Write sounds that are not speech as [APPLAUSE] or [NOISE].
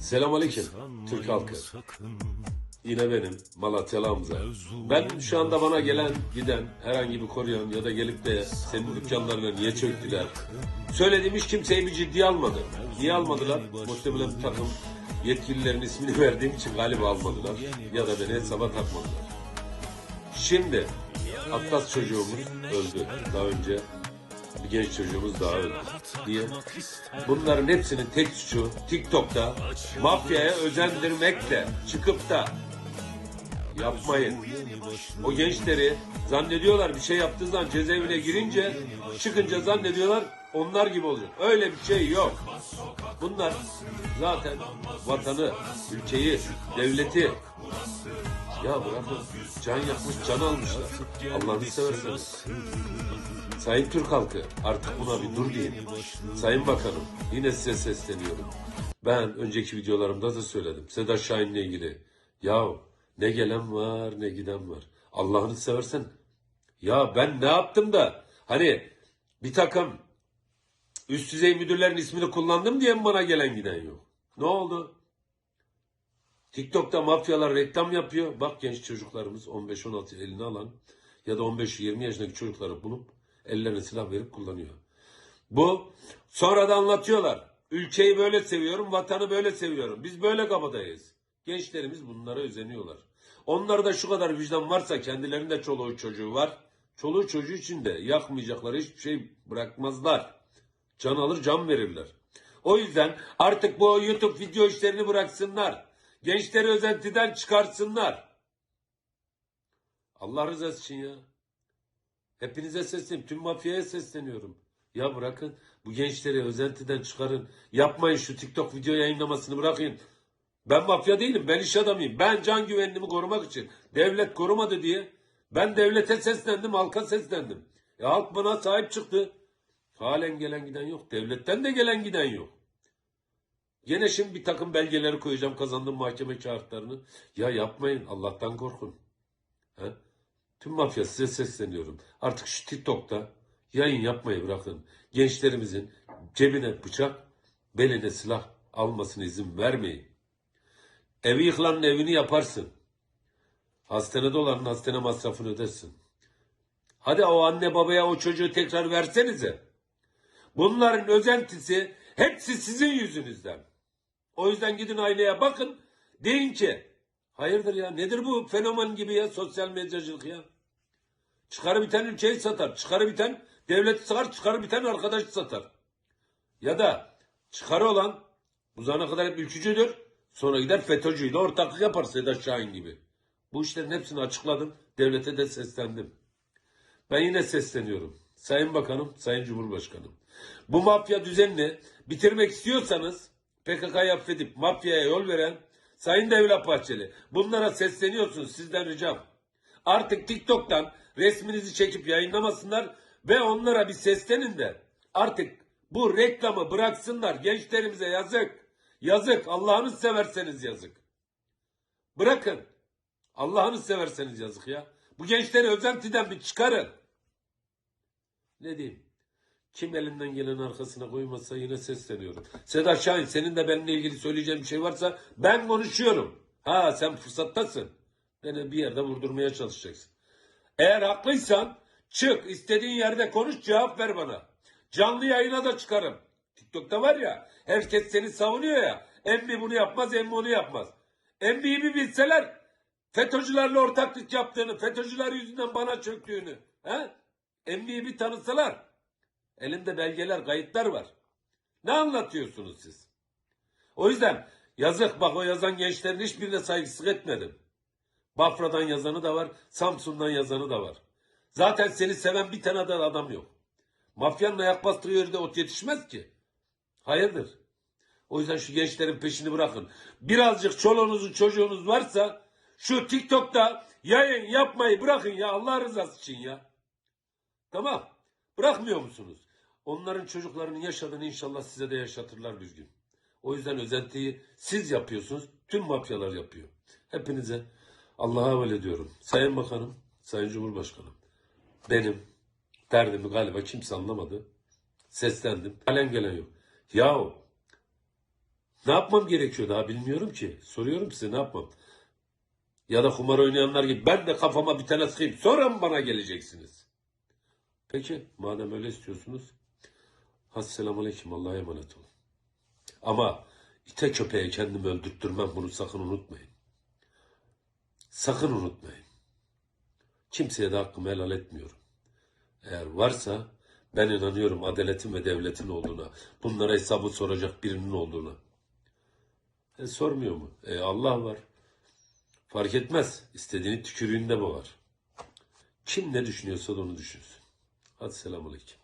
Selamünaleyküm Türk halkı. Yine benim Malatyalı Hamza. Ben şu anda bana gelen giden herhangi bir koruyan ya da gelip de senin dükkanlarına niye çöktüler? Söylediğim hiç kimseyi bir ciddiye almadı. Niye almadılar? Muhtemelen bir takım yetkililerin ismini [LAUGHS] verdiğim için galiba almadılar. Ya da beni hesaba takmadılar. Şimdi Atlas çocuğumuz öldü. Daha önce bir genç çocuğumuz daha öldü. Diye. Bunların hepsinin tek suçu TikTok'ta mafyaya özendirmekle çıkıp da yapmayın. O gençleri zannediyorlar bir şey yaptığı zaman cezaevine girince çıkınca zannediyorlar onlar gibi olacak. Öyle bir şey yok. Bunlar zaten vatanı, ülkeyi, devleti ya bırakın can yakmış can almışlar. Allah'ını severseniz. Sayın Türk halkı artık buna bir dur deyin. Sayın Bakanım yine size sesleniyorum. Ben önceki videolarımda da söyledim. Sedat Şahin'le ilgili. Ya ne gelen var ne giden var. Allah'ını seversen. Ya ben ne yaptım da hani bir takım üst düzey müdürlerin ismini kullandım diye mi bana gelen giden yok? Ne oldu? TikTok'ta mafyalar reklam yapıyor. Bak genç çocuklarımız 15-16 eline alan ya da 15-20 yaşındaki çocukları bulup ellerine silah verip kullanıyor. Bu sonra da anlatıyorlar. Ülkeyi böyle seviyorum, vatanı böyle seviyorum. Biz böyle kabadayız. Gençlerimiz bunlara özeniyorlar. Onlarda şu kadar vicdan varsa kendilerinde çoluğu çocuğu var. Çoluğu çocuğu için de yakmayacakları hiçbir şey bırakmazlar. Can alır can verirler. O yüzden artık bu YouTube video işlerini bıraksınlar. Gençleri özentiden çıkarsınlar. Allah rızası için ya. Hepinize sesleniyorum. Tüm mafyaya sesleniyorum. Ya bırakın bu gençleri özentiden çıkarın. Yapmayın şu TikTok video yayınlamasını bırakın. Ben mafya değilim. Ben iş adamıyım. Ben can güvenliğimi korumak için. Devlet korumadı diye. Ben devlete seslendim. Halka seslendim. E halk bana sahip çıktı. Halen gelen giden yok. Devletten de gelen giden yok. Gene şimdi bir takım belgeleri koyacağım kazandığım mahkeme kağıtlarını. Ya yapmayın Allah'tan korkun. He? Tüm mafya size sesleniyorum. Artık şu TikTok'ta yayın yapmayı bırakın. Gençlerimizin cebine bıçak, beline silah almasına izin vermeyin. Evi yıkılanın evini yaparsın. Hastanede olanın hastane masrafını ödersin. Hadi o anne babaya o çocuğu tekrar versenize. Bunların özentisi hepsi sizin yüzünüzden. O yüzden gidin aileye bakın. Deyin ki hayırdır ya nedir bu fenomen gibi ya sosyal medyacılık ya. Çıkarı biten ülkeyi satar. Çıkarı biten devleti satar. Çıkarı biten arkadaş satar. Ya da çıkarı olan bu zamana kadar hep ülkücüdür. Sonra gider FETÖ'cüyle ortaklık yapar Sedat Şahin gibi. Bu işlerin hepsini açıkladım. Devlete de seslendim. Ben yine sesleniyorum. Sayın Bakanım, Sayın Cumhurbaşkanım. Bu mafya düzenini bitirmek istiyorsanız PKK'yı affedip mafyaya yol veren Sayın Devlet Bahçeli bunlara sesleniyorsunuz sizden ricam. Artık TikTok'tan resminizi çekip yayınlamasınlar ve onlara bir seslenin de artık bu reklamı bıraksınlar. Gençlerimize yazık. Yazık. Allah'ını severseniz yazık. Bırakın. Allah'ını severseniz yazık ya. Bu gençleri özentiden bir çıkarın. Ne diyeyim? Kim elinden gelen arkasına koymasa yine sesleniyorum. Sedat Şahin senin de benimle ilgili söyleyeceğin bir şey varsa ben konuşuyorum. Ha sen fırsattasın. Beni bir yerde vurdurmaya çalışacaksın. Eğer haklıysan çık istediğin yerde konuş cevap ver bana. Canlı yayına da çıkarım. TikTok'ta var ya herkes seni savunuyor ya. Emmi bunu yapmaz emmi onu yapmaz. Emmi'yi bir bilseler FETÖ'cülerle ortaklık yaptığını, FETÖ'cüler yüzünden bana çöktüğünü. He? Emmi'yi bir tanısalar. Elimde belgeler, kayıtlar var. Ne anlatıyorsunuz siz? O yüzden yazık bak o yazan gençlerin hiçbirine saygısızlık etmedim. Bafra'dan yazanı da var, Samsun'dan yazanı da var. Zaten seni seven bir tane de adam yok. Mafyanın ayak bastığı yerde ot yetişmez ki. Hayırdır? O yüzden şu gençlerin peşini bırakın. Birazcık çoluğunuz çocuğunuz varsa şu TikTok'ta yayın yapmayı bırakın ya Allah rızası için ya. Tamam. Bırakmıyor musunuz? Onların çocuklarının yaşadığını inşallah size de yaşatırlar bir gün. O yüzden özentiyi siz yapıyorsunuz. Tüm mafyalar yapıyor. Hepinize Allah'a havale ediyorum. Sayın Bakanım, Sayın Cumhurbaşkanım. Benim derdimi galiba kimse anlamadı. Seslendim. Halen gelen yok. Yahu Ne yapmam gerekiyor daha bilmiyorum ki. Soruyorum size ne yapmam. Ya da kumar oynayanlar gibi ben de kafama bir tane sıkayım sonra mı bana geleceksiniz? Peki madem öyle istiyorsunuz. Assalamu aleyküm Allah'a emanet olun. Ama ite köpeğe kendimi öldürttürmem bunu sakın unutmayın. Sakın unutmayın. Kimseye de hakkımı helal etmiyorum. Eğer varsa ben inanıyorum adaletin ve devletin olduğuna. Bunlara hesabı soracak birinin olduğuna. E, sormuyor mu? E, Allah var. Fark etmez. İstediğini tükürüğünde boğar. Kim ne düşünüyorsa onu düşünsün. Hadi selamun aleyküm.